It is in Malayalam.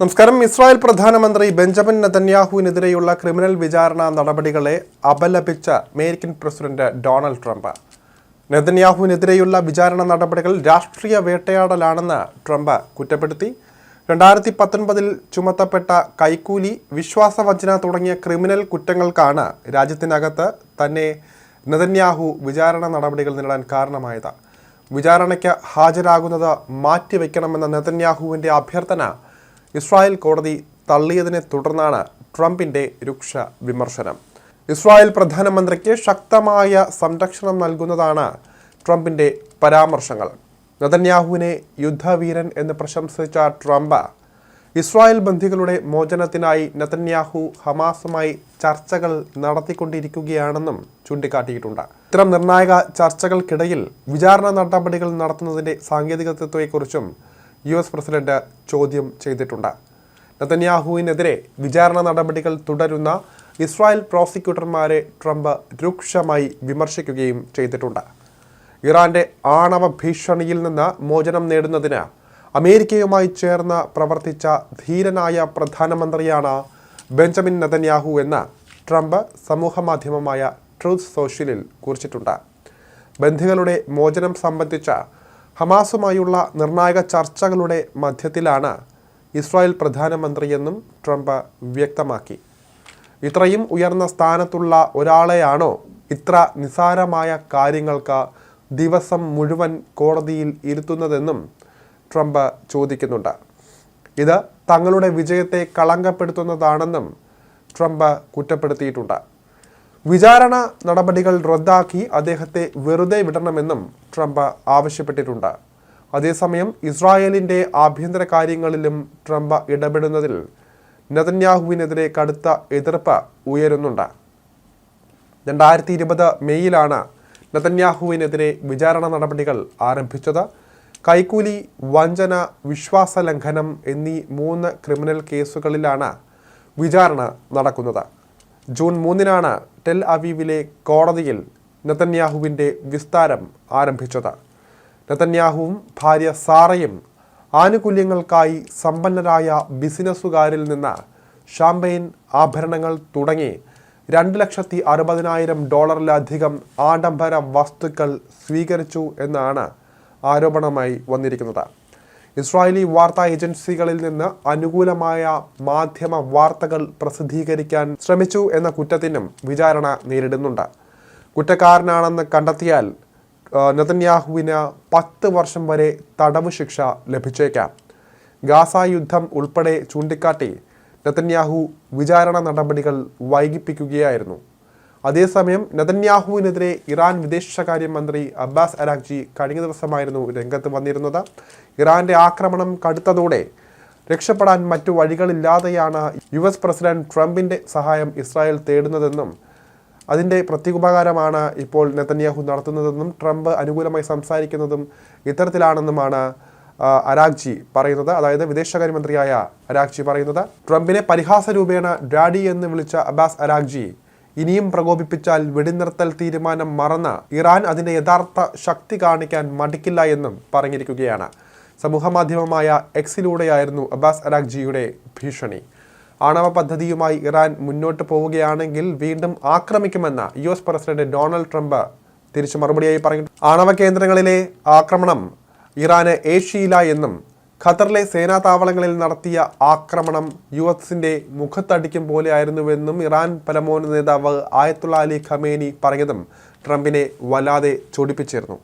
നമസ്കാരം. ഇസ്രായേൽ പ്രധാനമന്ത്രി ബെഞ്ചമിൻ നെതന്യാഹുവിനെതിരെയുള്ള ക്രിമിനൽ വിചാരണ നടപടികളെ അപലപിച്ച അമേരിക്കൻ പ്രസിഡന്റ് ഡൊണാൾഡ് ട്രംപ്. നെതന്യാഹുവിനെതിരെയുള്ള വിചാരണ നടപടികൾ രാഷ്ട്രീയ വേട്ടയാടലാണെന്ന് ട്രംപ് കുറ്റപ്പെടുത്തി. രണ്ടായിരത്തി പത്തൊൻപതിൽ ചുമത്തപ്പെട്ട കൈക്കൂലി വിശ്വാസവഞ്ചന തുടങ്ങിയ ക്രിമിനൽ കുറ്റങ്ങൾക്കാണ് രാജ്യത്തിനകത്ത് തന്നെ നെതന്യാഹു വിചാരണ നടപടികൾ നേടാൻ കാരണമായത്. വിചാരണയ്ക്ക് ഹാജരാകുന്നത് മാറ്റിവെക്കണമെന്ന നെതന്യാഹുവിന്റെ അഭ്യർത്ഥന ഇസ്രായേൽ കോടതി തള്ളിയതിനെ തുടർന്നാണ് ട്രംപിന്റെ രൂക്ഷ വിമർശനം. ഇസ്രായേൽ പ്രധാനമന്ത്രിക്ക് ശക്തമായ സംരക്ഷണം നൽകുന്നതാണ് ട്രംപിന്റെ പരാമർശങ്ങൾ. നതന്യാഹുവിനെ യുദ്ധവീരൻ എന്ന് പ്രശംസിച്ച ട്രംപ് ഇസ്രായേൽ ബന്ധികളുടെ മോചനത്തിനായി നതന്യാഹു ഹമാസുമായി ചർച്ചകൾ നടത്തിക്കൊണ്ടിരിക്കുകയാണെന്നും ചൂണ്ടിക്കാട്ടിയിട്ടുണ്ട്. ഇത്തരം നിർണായക ചർച്ചകൾക്കിടയിൽ വിചാരണ നടപടികൾ നടത്തുന്നതിന്റെ സാങ്കേതികത്വത്തെക്കുറിച്ചും യു എസ് പ്രസിഡന്റ് ചോദ്യം ചെയ്തിട്ടുണ്ട്. നെതന്യാഹുവിനെതിരെ വിചാരണ നടപടികൾ തുടരുന്ന ഇസ്രായേൽ പ്രോസിക്യൂട്ടർമാരെ ട്രംപ് രൂക്ഷമായി വിമർശിക്കുകയും ചെയ്തിട്ടുണ്ട്. ഇറാന്റെ ആണവ ഭീഷണിയിൽ നിന്ന് മോചനം നേടുന്നതിന് അമേരിക്കയുമായി ചേർന്ന് പ്രവർത്തിച്ച ധീരനായ പ്രധാനമന്ത്രിയാണ് ബെഞ്ചമിൻ നതന്യാഹു എന്ന് ട്രംപ് സമൂഹമാധ്യമമായ ട്രൂത്ത് സോഷ്യലിൽ കുറിച്ചിട്ടുണ്ട്. ബന്ധികളുടെ മോചനം സംബന്ധിച്ച ഹമാസുമായുള്ള നിർണായക ചർച്ചകളുടെ മധ്യത്തിലാണ് ഇസ്രായേൽ പ്രധാനമന്ത്രിയെന്നും ട്രംപ് വ്യക്തമാക്കി. ഇത്രയും ഉയർന്ന സ്ഥാനത്തുള്ള ഒരാളെയാണോ ഇത്ര നിസാരമായ കാര്യങ്ങൾക്ക് ദിവസം മുഴുവൻ കോടതിയിൽ ഇരുത്തുന്നതെന്നും ട്രംപ് ചോദിക്കുന്നുണ്ട്. ഇത് തങ്ങളുടെ വിജയത്തെ കളങ്കപ്പെടുത്തുന്നതാണെന്നും ട്രംപ് കുറ്റപ്പെടുത്തിയിട്ടുണ്ട്. വിചാരണ നടപടികൾ റദ്ദാക്കി അദ്ദേഹത്തെ വെറുതെ വിടണമെന്നും ട്രംപ് ആവശ്യപ്പെട്ടിട്ടുണ്ട്. അതേസമയം ഇസ്രായേലിന്റെ ആഭ്യന്തര കാര്യങ്ങളിലും ട്രംപ് ഇടപെടുന്നതിൽ നെതന്യാഹുവിനെതിരെ കടുത്ത എതിർപ്പ് ഉയരുന്നുണ്ട്. രണ്ടായിരത്തി ഇരുപത് മെയ്യിലാണ് നെതന്യാഹുവിനെതിരെ വിചാരണ നടപടികൾ ആരംഭിച്ചത്. കൈക്കൂലി വഞ്ചന വിശ്വാസ ലംഘനം എന്നീ മൂന്ന് ക്രിമിനൽ കേസുകളിലാണ് വിചാരണ നടക്കുന്നത്. ജൂൺ മൂന്നിനാണ് ടെൽ അവീവിലെ കോടതിയിൽ നെതന്യാഹുവിന്റെ വിസ്താരം ആരംഭിച്ചത്. നെതന്യാഹുവും ഭാര്യ സാറയും ആനുകൂല്യങ്ങൾക്കായി സമ്പന്നരായ ബിസിനസ്സുകാരിൽ നിന്ന് ഷാമ്പയിൻ ആഭരണങ്ങൾ തുടങ്ങി രണ്ട് ലക്ഷത്തി അറുപതിനായിരം ഡോളറിലധികം ആഡംബര വസ്തുക്കൾ സ്വീകരിച്ചു എന്നാണ് ആരോപണമായി വന്നിരിക്കുന്നത്. ഇസ്രായേലി വാർത്താ ഏജൻസികളിൽ നിന്ന് അനുകൂലമായ മാധ്യമ വാർത്തകൾ പ്രസിദ്ധീകരിക്കാൻ ശ്രമിച്ചു എന്ന കുറ്റത്തിനും വിചാരണ നേരിടുന്നുണ്ട്. കുറ്റക്കാരനാണെന്ന് കണ്ടെത്തിയാൽ നതന്യാഹുവിന് പത്ത് വർഷം വരെ തടവ് ശിക്ഷ ലഭിച്ചേക്കാം. ഗാസ യുദ്ധം ഉൾപ്പെടെ ചൂണ്ടിക്കാട്ടി നതന്യാഹു വിചാരണ നടപടികൾ വൈകിപ്പിക്കുകയായിരുന്നു. അതേസമയം നെതന്യാഹുവിനെതിരെ ഇറാൻ വിദേശകാര്യമന്ത്രി അബ്ബാസ് അരാഖ്ജി കഴിഞ്ഞ ദിവസമായിരുന്നു രംഗത്ത് വന്നിരുന്നത്. ഇറാന്റെ ആക്രമണം കടുത്തതോടെ രക്ഷപ്പെടാൻ മറ്റു വഴികളില്ലാതെയാണ് യു എസ് പ്രസിഡന്റ് ട്രംപിന്റെ സഹായം ഇസ്രായേൽ തേടുന്നതെന്നും അതിന്റെ പ്രത്യുപകാരമാണ് ഇപ്പോൾ നെതന്യാഹു നടത്തുന്നതെന്നും ട്രംപ് അനുകൂലമായി സംസാരിക്കുന്നതും ഇത്തരത്തിലാണെന്നുമാണ് അരാഖ്ജി പറയുന്നത്. അതായത് വിദേശകാര്യമന്ത്രിയായ അരാഗ്ജി പറയുന്നത് ട്രംപിനെ പരിഹാസ രൂപേണ ഡാഡി എന്ന് വിളിച്ച അബ്ബാസ് അരാഗ്ജി ഇനിയും പ്രകോപിപ്പിച്ചാൽ വെടിനിർത്തൽ തീരുമാനം മറന്ന് ഇറാൻ അതിന്റെ യഥാർത്ഥ ശക്തി കാണിക്കാൻ മടിക്കില്ല എന്നും പറഞ്ഞിരിക്കുകയാണ്. സമൂഹമാധ്യമമായ എക്സിലൂടെയായിരുന്നു അബ്ബാസ് അരാഖ്ജിയുടെ ഭീഷണി. ആണവ പദ്ധതിയുമായി ഇറാൻ മുന്നോട്ട് പോവുകയാണെങ്കിൽ വീണ്ടും ആക്രമിക്കുമെന്ന് U S president Donald Trump തിരിച്ചു മറുപടിയായി പറഞ്ഞു ആണവ കേന്ദ്രങ്ങളിലെ ആക്രമണം ഇറാന് ഏഷ്യയില എന്നും ഖത്തറിലെ സേനാ താവളങ്ങളിൽ നടത്തിയ ആക്രമണം യു എസിന്റെ മുഖത്തടിക്കും പോലെയായിരുന്നുവെന്നും ഇറാൻ പരമോന്നത നേതാവ് ആയത്തുള്ള അലി ഖമേനി പറഞ്ഞതും ട്രംപിനെ വല്ലാതെ ചൊടിപ്പിച്ചിരുന്നു.